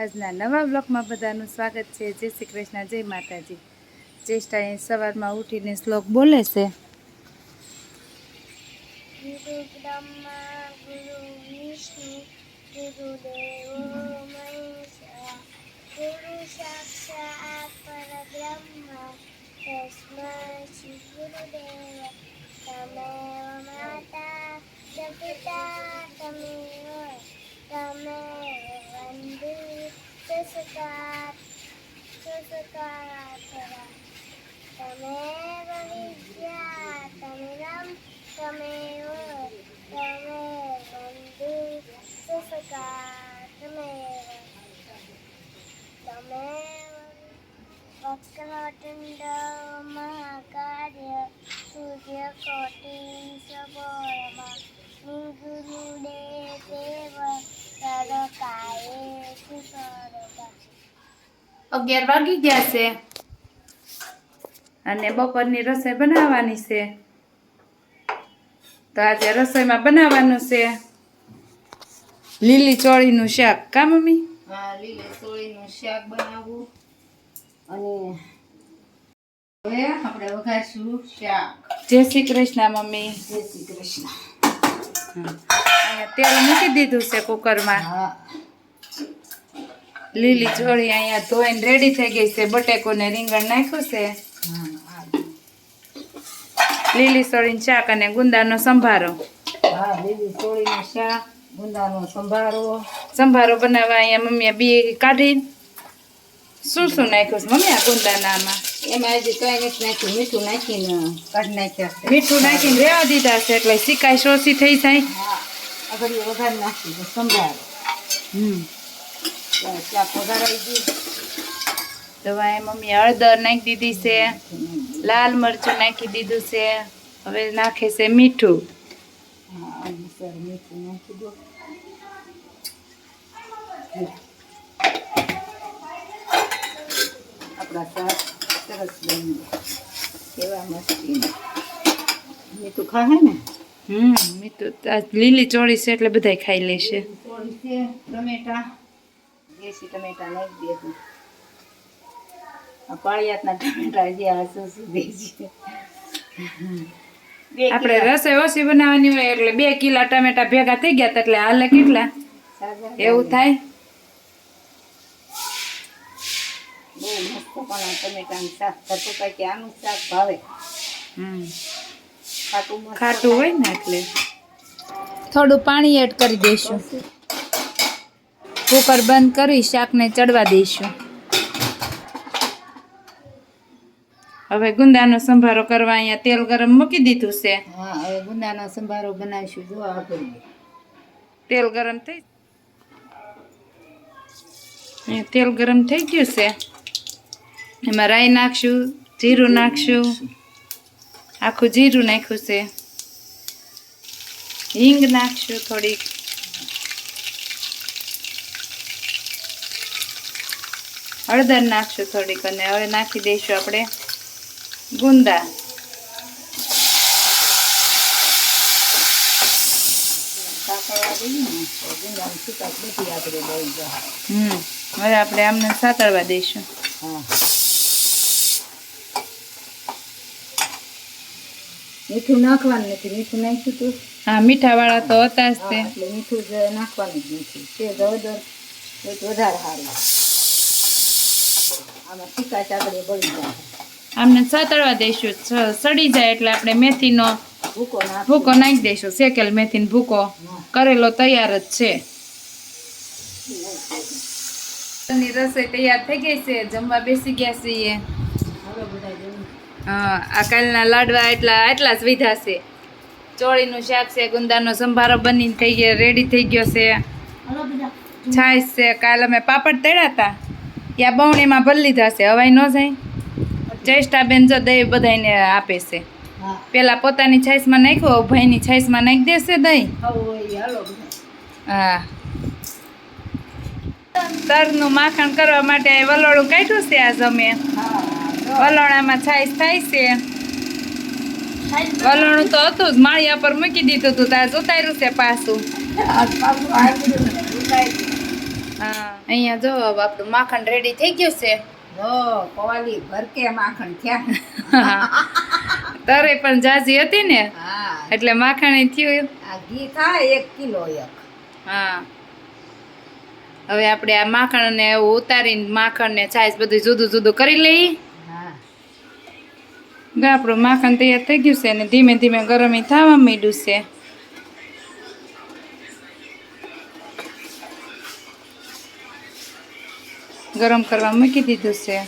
આજના નવા બ્લોગમાં બધાનું સ્વાગત છે. જય શ્રી કૃષ્ણ, જય માતાજી. ચેષ્ટા એ સવારમાં ઉઠીને શ્લોક બોલે છે. ગુરુ ગુરુ Vishnu, ગુરુદેવો Maheshwara Susukat, susukat, tameva vidya, tamevam, tamevo, tamevandu, susukat, tameva, tameva, వక్రవటుండో మహాకార్య సూర్యకోటీశోరమ నింగురుడే దేవ తరకాయే సుసోర અગિયાર વાગી ગયા છે. અને બપોરની રસોઈ બનાવવાની છે. તો આજે રસોઈમાં બનાવવાનું છે. લીલી ચોળીનું શાક કા મમ્મી? હા લીલી ચોળીનું શાક બનાવવું અને હવે આપણે વઘારશું શાક. જય શ્રી કૃષ્ણ મમ્મી. જય શ્રી કૃષ્ણ. તેલ મૂકી દીધું છે કુકરમાં. હા. લીલી ચોળી અહીંયા ધોઈને રેડી થઈ ગઈ છે. બટેકો ને રીંગણ નાખ્યું છે. લીલી ચોળીની શાક અને ગુંદાનો સંભારો. હા લીલી સોળીનું શાક ગુંદાનો સંભારો. સંભારો બનાવવા અહીંયા મમ્મીએ બી કાઢી. શું શું નાખ્યું છે મમ્મી આ ગુંદાનામાં એમાં હજી કંઈ નથી નાખ્યું. મીઠું નાખીને કાઢી નાખ્યા મીઠું નાખીને રેવા દીધા છે એટલે સિકાઈ શોષી થઈ જાય. હા આગળ વઘાર નાખી સંભારો. હમ. શાક વઘારાઈ ગયું. તો અહીંયા મમ્મી હળદર નાખી દીધી છે લાલ મરચું નાખી દીધું છે હવે નાખે છે મીઠું. મીઠું નાખી દો. આપણા શાક સરસ બની. કેવા મસ્તી મીઠું ખાહે ને? હમ મીઠું લીલી ચોળી છે એટલે બધાય ખાઈ લેશે. ટમેટા. દેશી ટમેટા નાખી દેશું આ પાળિયાતના ટમેટા જે આ સુધી છે. આપણે રસોઈ ઓછી બનાવવાની હોય એટલે બે કિલા ટમેટા ભેગા થઈ ગયા એટલે હાલે કેટલા? એવું થાય? બહુ મસ્ત પણ ટમેટાનું શાક ધરપકાઈ કે આનું શાક ભાવે. હમ. ખાટું મસ્ત ખાટું હોય ને એટલે. થોડું પાણી એડ કરી દઈશું. કુકર બંધ કરી શાકને ચડવા દઈશું. હવે ગુંદાનો સંભારો કરવા અહીંયા તેલ ગરમ મૂકી દીધું છે. હા હવે ગુંદાનો સંભારો બનાવીશું. જો આગળ તેલ ગરમ થઈ તેલ ગરમ થઈ ગયું છે. એમાં રાઈ નાખશું જીરું નાખશું. આખું જીરું નાખ્યું છે. હિંગ નાખશું થોડીક. હળદર નાખશું થોડીક અને હવે નાખી દઈશું આપણે ગુંદા. હમ હવે આપણે આમને સાતળવા દઈશું. મીઠું નાખવાનું નથી મીઠું નાખ્યું તું? હા મીઠાવાળા તો હતા જ તે. મીઠું નાખવાનું જ નથી. તે વધારે સારું. આમાં તીખા ચાકડી બળી જાય આમને સાતળવા દઈશું સડી જાય એટલે આપણે મેથીનો ભૂકો ભૂકો નાખી દઈશું શેકેલ મેથીનો ભૂકો. કરેલો તૈયાર જ છે. ની રસોઈ તૈયાર થઈ ગઈ છે જમવા બેસી ગયા છીએ. હા આ કાલના લાડવા એટલા એટલા જ વિધા છે. ચોળીનું શાક છે ગુંદાનો સંભારો બની થઈ ગયો રેડી થઈ ગયો છે. છાશ છે કાલ અમે પાપડ તળ્યા હતા. ત્યાં બવણીમાં ભરી લીધા છે હવાઈ ન જાય. ચેષ્ટાબેન જો દહીં બધાને આપે છે. પેલા પોતાની છાઈસમાં નાખ્યો ભાઈની છાઈસમાં નાખી દેશે દહીં હા તરનું માખણ કરવા માટે આ વલોણું કાઢ્યું છે આ જમે. વલોણામાં છાઈસ થાય છે. વલોણું તો હતું જ માળિયા પર મૂકી દીધું હતું તાર ઉતાર્યું છે પાછું. હા. અહીંયા જો આપણું માખણ રેડી થઈ ગયું છે. જો કોવાલી ભરકે માખણ થયા. તારે પણ જાજી હતી ને હા. એટલે માખણ થયું. આ ઘી થાય એક કિલો એક. હા. હવે આપણે આ માખણ ને એવું ઉતારીને માખણ ને છાશ બધું જુદું જુદું કરી લઈએ. આપણું માખણ તૈયાર થઈ ગયું છે અને ધીમે ધીમે ગરમી થવા માંડ્યું છે. ગરમ કરવા મૂકી દીધું છે.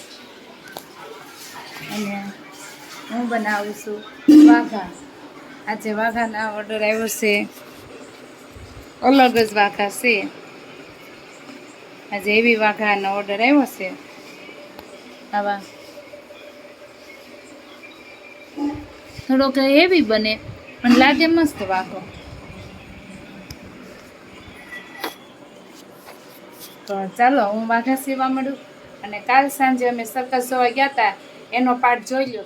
અને હું બનાવું છું વાઘા. આજે વાઘાના ઓર્ડર આવ્યો છે. અલગ જ વાઘા છે. આજે એવી વાઘાનો ઓર્ડર આવ્યો છે. આવા. થોડોક હેવી બને, પણ લાગે મસ્ત વાઘો. તો ચાલો, હું વાઘા સીવા મળું. અને કાલ સાંજે અમે સરકસ જોવા ગયા હતા એનો પાર્ટ જોઈ લ્યો.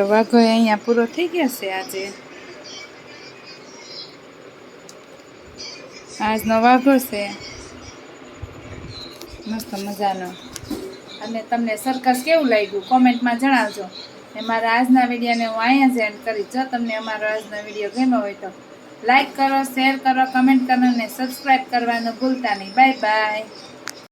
જો અમારો વાઘો અહીંયા પૂરો થઈ ગયા છે આજે. આજનો વાઘો છે. મસ્ત મજાનો. અને તમને સરકસ કેવું લાગ્યું? કોમેન્ટમાં જણાવજો. ને મારા આજના વિડીયોને હું અહીંયા જ એન્ડ કરી જો તમને અમારો આજનો વીડિયો ગમ્યો હોય તો લાઇક કરો, શેર કરો, કમેન્ટ કરો અને સબસ્ક્રાઈબ કરવાનું ભૂલતા નહીં. Bye bye.